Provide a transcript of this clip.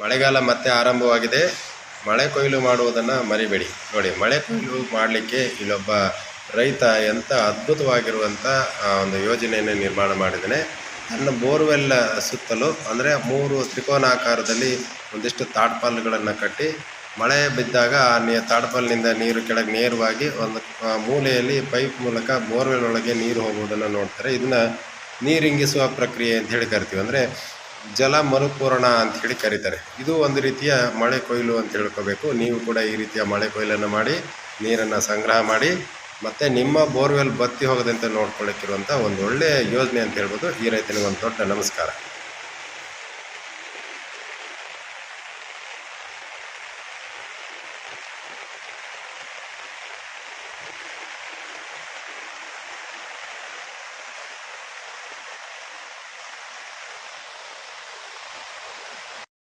ಮಳೆಗಾಲ ಮತ್ತೆ ಆರಂಭವಾಗಿದೆ. ಮಳೆ ಕೊಯ್ಲು ಮಾಡುವುದನ್ನು ಮರಿಬೇಡಿ. ನೋಡಿ, ಮಳೆ ಕೊಯ್ಲು ಮಾಡಲಿಕ್ಕೆ ಇಲ್ಲೊಬ್ಬ ರೈತ ಎಂಥ ಅದ್ಭುತವಾಗಿರುವಂಥ ಒಂದು ಯೋಜನೆಯನ್ನು ನಿರ್ಮಾಣ ಮಾಡಿದ್ದಾನೆ. ತನ್ನ ಬೋರ್ವೆಲ್ ಸುತ್ತಲೂ, ಅಂದರೆ ಮೂರು ತ್ರಿಕೋನಾಕಾರದಲ್ಲಿ ಒಂದಿಷ್ಟು ತಾಡ್ಪಾಲುಗಳನ್ನು ಕಟ್ಟಿ, ಮಳೆ ಬಿದ್ದಾಗ ಆ ನೀ, ತಾಡ್ಪಾಲಿನಿಂದ ನೀರು ಕೆಳಗೆ ನೇರವಾಗಿ ಒಂದು ಮೂಲೆಯಲ್ಲಿ ಪೈಪ್ ಮೂಲಕ ಬೋರ್ವೆಲ್ ಒಳಗೆ ನೀರು ಹೋಗುವುದನ್ನು ನೋಡ್ತಾರೆ. ಇದನ್ನು ನೀರಿಂಗಿಸುವ ಪ್ರಕ್ರಿಯೆ ಅಂತ ಹೇಳಿ ಕರಿತೀವಿ. ಅಂದರೆ ಜಲ ಮರುಪೂರಣ ಅಂತ ಹೇಳಿ ಕರೀತಾರೆ. ಇದು ಒಂದು ರೀತಿಯ ಮಳೆ ಕೊಯ್ಲು ಅಂತ ಹೇಳ್ಕೋಬೇಕು. ನೀವು ಕೂಡ ಈ ರೀತಿಯ ಮಳೆ ಕೊಯ್ಲನ್ನು ಮಾಡಿ, ನೀರನ್ನು ಸಂಗ್ರಹ ಮಾಡಿ, ಮತ್ತು ನಿಮ್ಮ ಬೋರ್ವೆಲ್ ಬತ್ತಿ ಹೋಗದಂತೆ ನೋಡ್ಕೊಳ್ಳೋಕ್ಕಿರುವಂಥ ಒಂದು ಒಳ್ಳೆಯ ಯೋಜನೆ ಅಂತ ಹೇಳ್ಬೋದು. ಈ ರೈತನಿಗೆ ಒಂದು ದೊಡ್ಡ ನಮಸ್ಕಾರ.